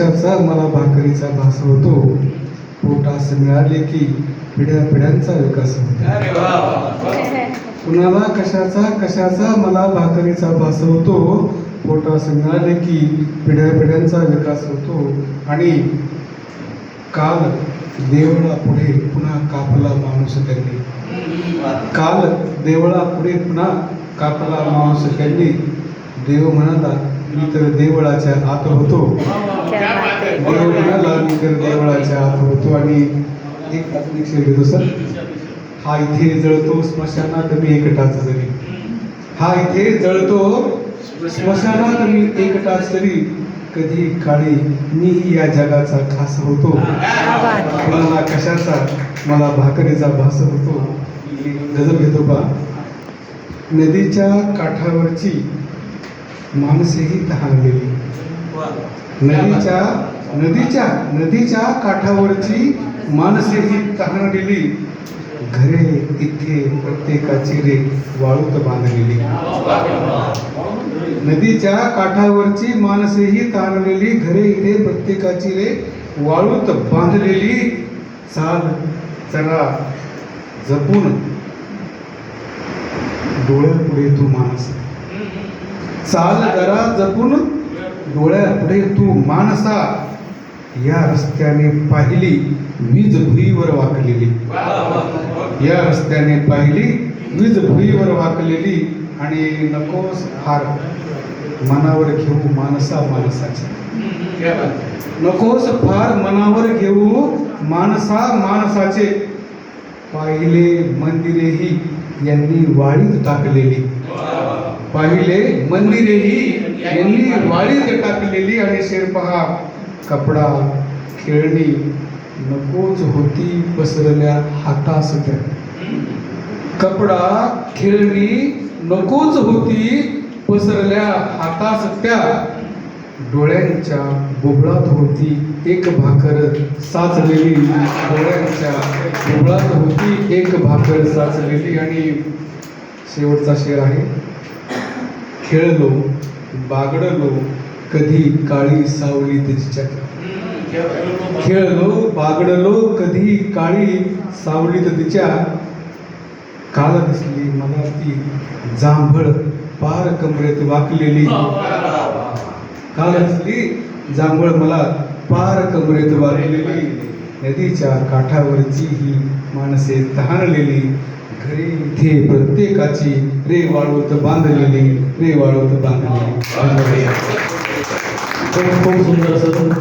कशाचा मला भाकरीचा भास होतो. पोटास मिळाले की पिढ्या पिढ्यांचा विकास होतो. कुणाला कशाचा कशाचा मला भाकरीचा भास होतो? पोटास मिळाले की पिढ्या पिढ्यांचा विकास होतो. आणि काल देवळा पुढे पुन्हा कापला माणूस त्यांनी. काल देवळा पुढे पुन्हा कापला माणूस त्यांनी. देव म्हणाला मी तर देवळाच्या आत होतो. देव म्हणाला मी तर देवळाच्या आत होतो. आणि एक शेर देतो सर हा इथे जळतो स्मशानात मी एकटाच जरी. हा इथे जळतो स्मशानात मी एकटाच तरी कधी काळी मीही या जगाचा खास होतो. कुणाला कशाचा मला भाकरीचा भास होतो. गजल घेतो पा नदीच्या काठावरची माणसेही तहानलेली नदीच्या नदीच्या नदीच्या काठावरची माणसेही तहानलेली घरे इथे प्रत्येकाची रे वाळूत बांधलेली. नदीच्या काठावरची माणसेही ताणलेली घरे इथे प्रत्येकाची रे वाळूत बांधलेली. चाल जरा जपून डोळ्यापुढे तू माणस चाल जरा जपून डोळ्यापुढे तू माणसा या रस्त्याने पाहिली वीज भुईवर वाकलेली. या रस्त्याने पाहिली वीज भुईवर वाकलेली आणि नकोस हार. मनावर घेऊ माणसा माणसाचे नकोस फार मनावर घेऊ माणसा माणसाचे पाहिले मंदिरेही यांनी वाळीत टाकलेली. पाहिले मंदिरेही यांनी वाळीत टाकलेली आणि शेरपहा कपडा खेळणी नकोच होती पसरल्या हातास त्या. कपडा खेळणी नकोच होती पसरल्या हातास त्या. डोळ्यांच्या बोबळात होती एक भाकर साचलेली. डोळ्यांच्या बोबळात होती एक भाकर साचलेली. आणि शेवटचा शेर आहे. खेळलो बागडलो कधी काळी सावली तिच्या. खेळलो बागडलो कधी काळी सावलीत तिच्या. काल दिसली मला ती जांभळ पार कमरेत वाकलेली. काल दिसली जांभळ मला पार कमरेत वाकलेली नदीच्या काठावरची ही माणसे तहानलेली घरी इथे प्रत्येकाची रे वाळवत बांधलेली. रे वाळवत बांधलेली. खूप खूप सुंदर असं.